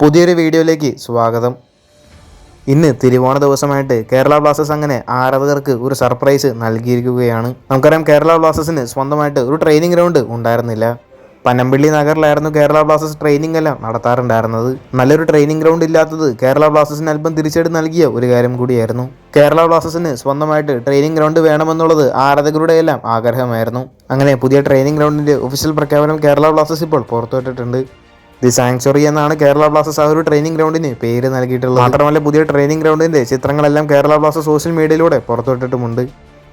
പുതിയൊരു വീഡിയോയിലേക്ക് സ്വാഗതം. ഇന്ന് തിരുവോണ ദിവസമായിട്ട് കേരള ബ്ലാസ്റ്റേഴ്സ് അങ്ങനെ ആരാധകർക്ക് ഒരു സർപ്രൈസ് നൽകിയിരിക്കുകയാണ്. നമുക്കറിയാം കേരള ബ്ലാസ്റ്റേഴ്സിന് സ്വന്തമായിട്ട് ഒരു ട്രെയിനിങ് ഗ്രൗണ്ട് ഉണ്ടായിരുന്നില്ല. പനമ്പിള്ളി നഗറിലായിരുന്നു കേരള ബ്ലാസ്റ്റേഴ്സ് ട്രെയിനിങ് എല്ലാം നടത്താറുണ്ടായിരുന്നത്. നല്ലൊരു ട്രെയിനിങ് ഗ്രൗണ്ട് ഇല്ലാത്തത് കേരള ബ്ലാസ്റ്റേഴ്സിന് അല്പം തിരിച്ചടി നൽകിയ ഒരു കാര്യം കൂടിയായിരുന്നു. കേരള ബ്ലാസ്റ്റേഴ്സിന് സ്വന്തമായിട്ട് ട്രെയിനിങ് ഗ്രൗണ്ട് വേണമെന്നുള്ളത് ആരാധകരുടെ എല്ലാം ആഗ്രഹമായിരുന്നു. അങ്ങനെ പുതിയ ട്രെയിനിങ് ഗ്രൗണ്ടിന്റെ ഒഫീഷ്യൽ പ്രഖ്യാപനം കേരള ബ്ലാസ്റ്റേഴ്സ് ഇപ്പോൾ പുറത്തുവിട്ടിട്ടുണ്ട്. ദി സാങ്ച്വറി എന്നാണ് കേരള ബ്ലാസ്റ്റേഴ്സ് ആ ഒരു ട്രെയിനിങ് ഗ്രൗണ്ടിന് പേര് നൽകിയിട്ടുള്ളത്. മാത്രമല്ല പുതിയ ട്രെയിനിങ് ഗ്രൗണ്ടിന്റെ ചിത്രങ്ങളെല്ലാം കേരള ബ്ലാസ്റ്റേഴ്സ് സോഷ്യൽ മീഡിയയിലൂടെ പുറത്തുവിട്ടിട്ടുമുണ്ട്.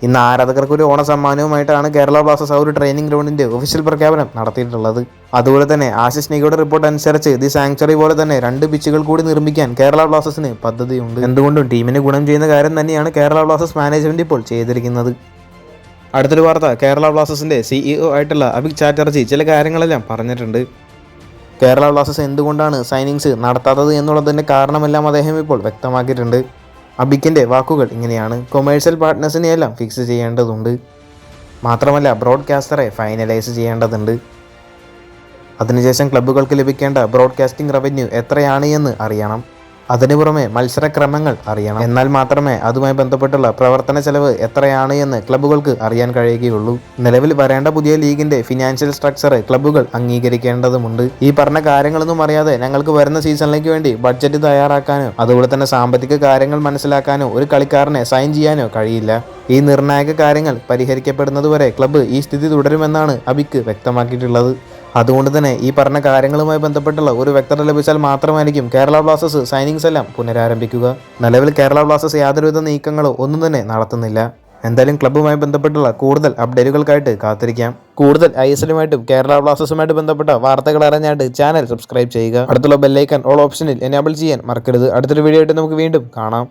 ഇന്ന് ആരാധകർക്ക് ഒരു ഓണ സമ്മാനവുമായിട്ടാണ് കേരള ബ്ലാസ്റ്റേഴ്സ് ആ ഒരു ട്രെയിനിങ് ഗ്രൗണ്ടിന്റെ ഒഫീഷ്യൽ പ്രഖ്യാപനം നടത്തിയിട്ടുള്ളത്. അതുപോലെ തന്നെ ആശിഷ് നിഗയുടെ റിപ്പോർട്ട് അനുസരിച്ച് ദി സാങ്ച്വറി പോലെ തന്നെ രണ്ട് പിച്ചുകൾ കൂടി നിർമ്മിക്കാൻ കേരള ബ്ലാസ്റ്റേഴ്സിന് പദ്ധതിയുണ്ട്. എന്തുകൊണ്ടും ടീമിന് ഗുണം ചെയ്യുന്ന കാര്യം തന്നെയാണ് കേരള ബ്ലാസ്റ്റേഴ്സ് മാനേജ്മെന്റ് ഇപ്പോൾ ചെയ്തിരിക്കുന്നത്. അടുത്തൊരു വാർത്ത കേരള ബ്ലാസ്റ്റേഴ്സിന്റെ സിഇഒ ആയിട്ടുള്ള അഭിക് ചാറ്റർജി ചില കാര്യങ്ങളെല്ലാം പറഞ്ഞിട്ടുണ്ട്. കേരള ബ്ലാസ്റ്റേഴ്സ് എന്തുകൊണ്ടാണ് സൈനിങ്സ് നടത്താത്തത് എന്നുള്ളതിന്റെ കാരണമെല്ലാം അദ്ദേഹം ഇപ്പോൾ വ്യക്തമാക്കിയിട്ടുണ്ട്. അബിക്കിന്റെ വാക്കുകൾ ഇങ്ങനെയാണ്. കൊമേഴ്ഷ്യൽ പാർട്ട്നേഴ്സിനെയെല്ലാം ഫിക്സ് ചെയ്യേണ്ടതുണ്ട്. മാത്രമല്ല ബ്രോഡ്കാസ്റ്ററെ ഫൈനലൈസ് ചെയ്യേണ്ടതുണ്ട്. അതിനുശേഷം ക്ലബ്ബുകൾക്ക് ലഭിക്കേണ്ട ബ്രോഡ്കാസ്റ്റിംഗ് റവന്യൂ എത്രയാണ് എന്ന് അറിയണം. അതിനു പുറമെ മത്സരക്രമങ്ങൾ അറിയണം. എന്നാൽ മാത്രമേ അതുമായി ബന്ധപ്പെട്ടുള്ള പ്രവർത്തന ചെലവ് എത്രയാണ് എന്ന് ക്ലബ്ബുകൾക്ക് അറിയാൻ കഴിയുകയുള്ളൂ. നിലവിൽ വരേണ്ട പുതിയ ലീഗിന്റെ ഫിനാൻഷ്യൽ സ്ട്രക്ചർ ക്ലബ്ബുകൾ അംഗീകരിക്കേണ്ടതുമുണ്ട്. ഈ പറഞ്ഞ കാര്യങ്ങളൊന്നും അറിയാതെ ഞങ്ങൾക്ക് വരുന്ന സീസണിലേക്ക് വേണ്ടി ബഡ്ജറ്റ് തയ്യാറാക്കാനോ അതുപോലെ തന്നെ സാമ്പത്തിക കാര്യങ്ങൾ മനസ്സിലാക്കാനോ ഒരു കളിക്കാരനെ സൈൻ ചെയ്യാനോ കഴിയില്ല. ഈ നിർണായക കാര്യങ്ങൾ പരിഹരിക്കപ്പെടുന്നതുവരെ ക്ലബ്ബ് ഈ സ്ഥിതി തുടരുമെന്നാണ് അബിക്ക് വ്യക്തമാക്കിയിട്ടുള്ളത്. അതുകൊണ്ട് തന്നെ ഈ പറഞ്ഞ കാര്യങ്ങളുമായി ബന്ധപ്പെട്ടുള്ള ഒരു വ്യക്തത ലഭിച്ചാൽ മാത്രമായിരിക്കും കേരള ബ്ലാസ്റ്റേഴ്സ് സൈനിങ്സ് എല്ലാം പുനരാരംഭിക്കുക. നിലവിൽ കേരള ബ്ലാസ്റ്റേഴ്സ് യാതൊരുവിധ നീക്കങ്ങളോ ഒന്നും തന്നെ നടത്തുന്നില്ല. എന്തായാലും ക്ലബ്ബുമായി ബന്ധപ്പെട്ടുള്ള കൂടുതൽ അപ്ഡേറ്റുകൾക്കായിട്ട് കാത്തിരിക്കാം. കൂടുതൽ ഐ എസ് എല്ലുമായിട്ടും കേരള ബ്ലാസ്റ്റേഴ്സുമായിട്ട് ബന്ധപ്പെട്ട വാർത്തകൾ അറിഞ്ഞായിട്ട് ചാനൽ സബ്സ്ക്രൈബ് ചെയ്യുക. അടുത്തുള്ള ബെല്ലൈക്കൻ ഓൾ ഓപ്ഷനിൽ എനേബിൾ ചെയ്യാൻ മറക്കരുത്. അടുത്തൊരു വീഡിയോ ആയിട്ട് നമുക്ക് വീണ്ടും കാണാം.